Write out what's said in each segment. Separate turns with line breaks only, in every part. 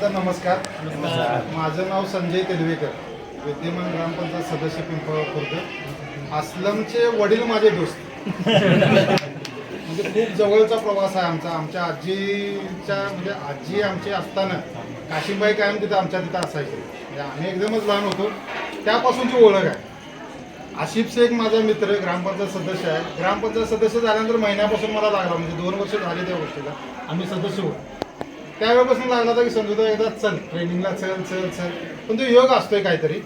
दादा नमस्कार. माझं नाव संजय तेलवेकर विद्यमान ग्रामपंचायत सदस्य पिंपळ खुर्द. असलमचे वडील माझे दोस्त. म्हणजे खूप जवळचा प्रवास आहे आमचा. आमच्या आजीच्या म्हणजे आजी आमची असताना काशीबाई कायम तिथं आमच्या तिथं असायची. म्हणजे आम्ही एकदमच लहान होतो. त्यापासूनची ओळख आहे. आशिफ शेख माझा मित्र ग्रामपंचायत सदस्य आहे. ग्रामपंचायत सदस्य झाल्यानंतर महिन्यापासून मला लागला. म्हणजे दोन वर्ष झाले त्या गोष्टीला. आम्ही सदस्य होतो. त्यावेळेपासून लागला होता की समजूता एकदा चल ट्रेनिंगला चल चल चल. पण तो योग असतोय काहीतरी.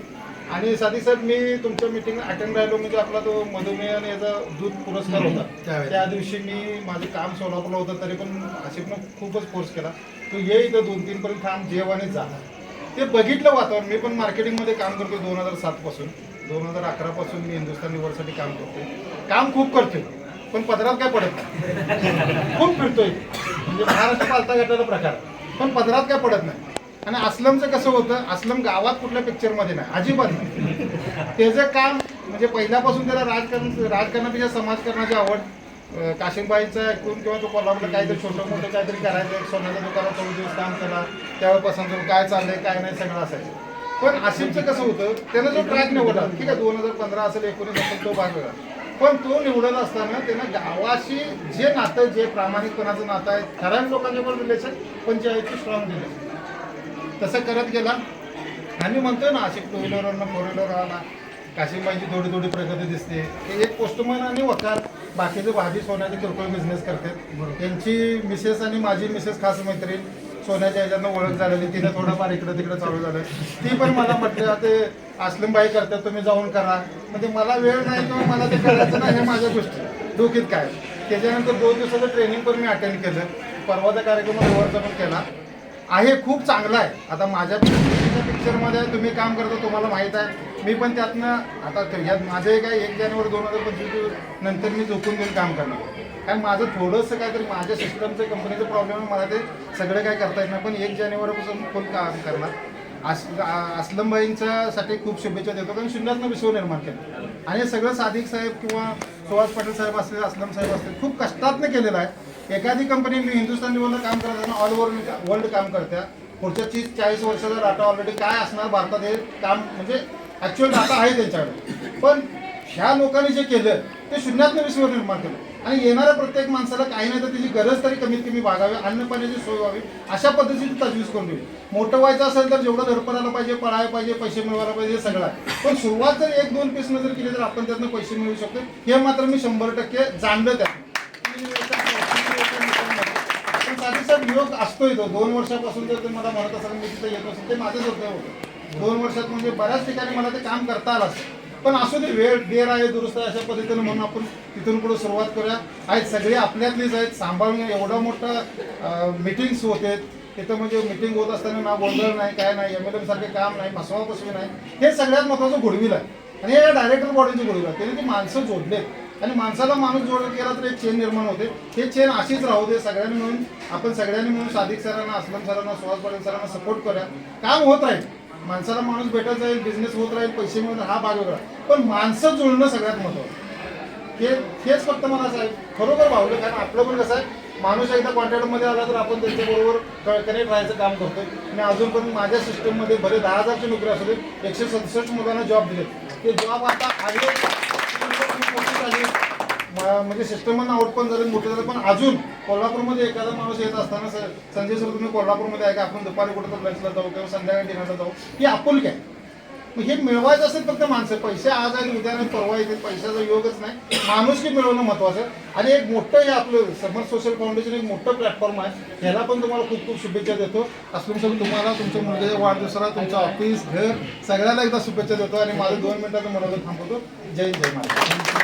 आणि साधी साहेब मी तुमच्या मिटिंग अटेंड राहिलो म्हणजे आपला तो मधुमेह आणि याचा दूध पुरस्कार होता. त्या दिवशी मी माझं काम सोलापूरला होतं तरी पण आशिफनं खूपच फोर्स केला. तू ये इथं दोन तीन पर्यंत थांब जेव आणि जा. ते बघितलं वातावरण. मी पण मार्केटिंगमध्ये काम करतो दोन हजार सातपासून दोन हजार अकरापासून मी हिंदुस्थान निवडसाठी काम करतोय. काम खूप करतोय. पण पदरात काय पडत नाही. खूप फिरतोय. म्हणजे महाराष्ट्र पालता गटाचा प्रकार. पण पदरात काय पडत नाही. आणि असलमचं कसं होतं असलम गावात कुठल्या पिक्चरमध्ये नाही. अजिबात नाही. त्याचं काम म्हणजे पहिल्यापासून त्याला राजकारण राजकारणापेक्षा समाजकारणाची आवड अं, ऐकून किंवा तो कोल्हापूरला काहीतरी छोटं मोठं काहीतरी करायचं सोन्याच्या दुकानात चौदा दिवस काम केला त्यावेळेपासून तो काय चाललंय काय नाही सगळं असायचं. पण आसिमचं कसं होतं त्यानं जो ट्रॅक निवडला ठीक आहे दोन हजार पंधरा असेल एकोणीस असेल तो भाग वेगळा. पण तो निवडत असताना त्यानं गावाशी जे नातं जे प्रामाणिकपणाचं नातं आहे ठराविक लोकांच्या पण रिलेशन पंचायतची स्ट्रॉंग दिलं. तसं करत गेला. आम्ही म्हणतोय ना अशी टू व्हीलरवरनं फोर व्हीलर आला. काशिमबाईची थोडी थोडी प्रगती दिसते. ते एक पोस्टमन आणि वकार. बाकीचे भाजी सोन्याचे किरकोळ बिझनेस करतात. त्यांची मिसेस आणि माझी मिसेस खास मैत्रीण. सोन्याच्या ह्याच्यानं ओळख झालेली तिने थोडंफार इकडं तिकडं चालू झालं. ती पण मला म्हटलं ते असलमबाई करतात तुम्ही जाऊन करा. म्हणजे मला वेळ नाही किंवा मला ते करायचं नाही हे माझ्या गोष्टी डोकीत काय? त्याच्यानंतर दोन दिवसाचं ट्रेनिंग पण मी अटेंड केलं. परवाचा कार्यक्रम रोवरचा पण केला. आहे खूप चांगला आहे. आता माझ्या पिक्चरमध्ये तुम्ही काम करता तुम्हाला माहीत आहे. मी पण त्यातनं आता यात माझे काय एक जानेवारी दोन हजार पंचवीस नंतर मी झोकून देऊन काम करणार. कारण माझं थोडंसं काहीतरी माझ्या सिस्टमचं कंपनीचं प्रॉब्लेम आहे मला ते सगळं काय करता येत नाही. पण एक जानेवारीपासून फुल काम करणार. अस असलमबाईंच्यासाठी खूप शुभेच्छा देतो कारण शून्यातनं विश्व निर्माण केलं. आणि हे सगळं सादिक साहेब किंवा सुहास पाटील साहेब असतील असलम साहेब असतील खूप कष्टातनं केलेलं आहे. एखादी कंपनी मी हिंदुस्थान लेवलला काम करत असताना ऑल ओव्हर वर्ल्ड काम करत्या. पुढच्या तीस चाळीस वर्षाचा डाटा ऑलरेडी काय असणार भारतात हे काम म्हणजे ॲक्च्युअल डाटा आहे त्यांच्याकडे. पण ह्या लोकांनी जे केलं ते शून्यातनं विश्व निर्माण केलं. आणि येणाऱ्या प्रत्येक माणसाला काही नाही तर त्याची गरज तरी कमीत कमी भागावी अन्न पाण्याची सोय व्हावी अशा पद्धतीची तजवीज करून देईल मोठं व्हायचं असेल तर जेवढं धडपडायला पाहिजे पळायला पाहिजे पैसे मिळवायला पाहिजे सगळा सगळं पण सुरुवात जर एक दोन पीसनं जर केली तर आपण त्यातनं पैसे मिळवू शकतो. हे मात्र मी शंभर टक्के जाणलं त्यात. पण साधी साहेब योग असतोय तो. दोन वर्षापासून जर ते मला म्हणत असाल मी तिथं येत असेल ते माझंच होतं होतं दोन वर्षात म्हणजे बऱ्याच ठिकाणी मला ते काम करता आलं असतं पण असू दे वेळ देर आहे दुरुस्त आहे अशा पद्धतीनं म्हणून आपण तिथून पुढे सुरुवात करूया. आहेत सगळे आपल्यातलीच आहेत. सांभाळून एवढा मोठा मिटिंग्स होते. तिथं म्हणजे मिटिंग होत असताना ना गोंधळ नाही काय नाही एम एल एम सारखे काम नाही फसवा नाही. हे सगळ्यात महत्त्वाचं गुडविल आहे. आणि हे डायरेक्टर बॉडीची गुडविल आहे. त्याने ती माणसं जोडलेत. आणि माणसाला माणूस जोडत गेला तर एक चेन निर्माण होते. हे चेन अशीच राहू दे. सगळ्यांनी मिळून आपण सगळ्यांनी मिळून सादिक सरांना असलम सरांना सुहास पाटील सरांना सपोर्ट करूया. काम होत राहील. माणसाला माणूस भेटत जाईल बिझनेस होत राहील पैसे मिळत हा भाग वेगळा. पण माणसं जुळणं सगळ्यात महत्वाचं. हे हेच फक्त मला असं आहे. खरोखर भावलं कारण आपलं पण कसं आहे माणूस एकदा कॉन्ट्रॅक्टमध्ये आला तर आपण त्यांच्याबरोबर कनेक्ट राहायचं काम करतोय. आणि अजूनपर्यंत माझ्या सिस्टममध्ये बरे दहा हजारची नोकरी असू दे एकशे सदुसष्ट मुलांना जॉब दिले ते जॉब आता आले. म्हणजे सिस्टमन आउट पण झालं मोठे झालं पण अजून कोल्हापूरमध्ये एखादा माणूस येत असताना सर संजय सर तुम्ही कोल्हापूरमध्ये आहे का? आपण दुपारी कुठं तर लंचला जाऊ किंवा संध्याकाळी डिनरला जाऊ ही आपुलकी आहे. मग हे मिळवायचं असेल फक्त माणसं पैसे आज आणि उद्या नाही परवा येते पैशाचा योगच नाही. माणूस की मिळवणं महत्वाचं आहे. आणि एक मोठं हे आपलं समर सोशल फाउंडेशन एक मोठं प्लॅटफॉर्म आहे. ह्याला पण तुम्हाला खूप खूप शुभेच्छा देतो. असलम सर तुम्हाला तुमच्या मुलग्याच्या वाढदिवसाला तुमचं ऑफिस घर सगळ्याला एकदा शुभेच्छा देतो. आणि माझं दोन मिनिटाचं मनोरंजन थांबवतो. जय जय महाराज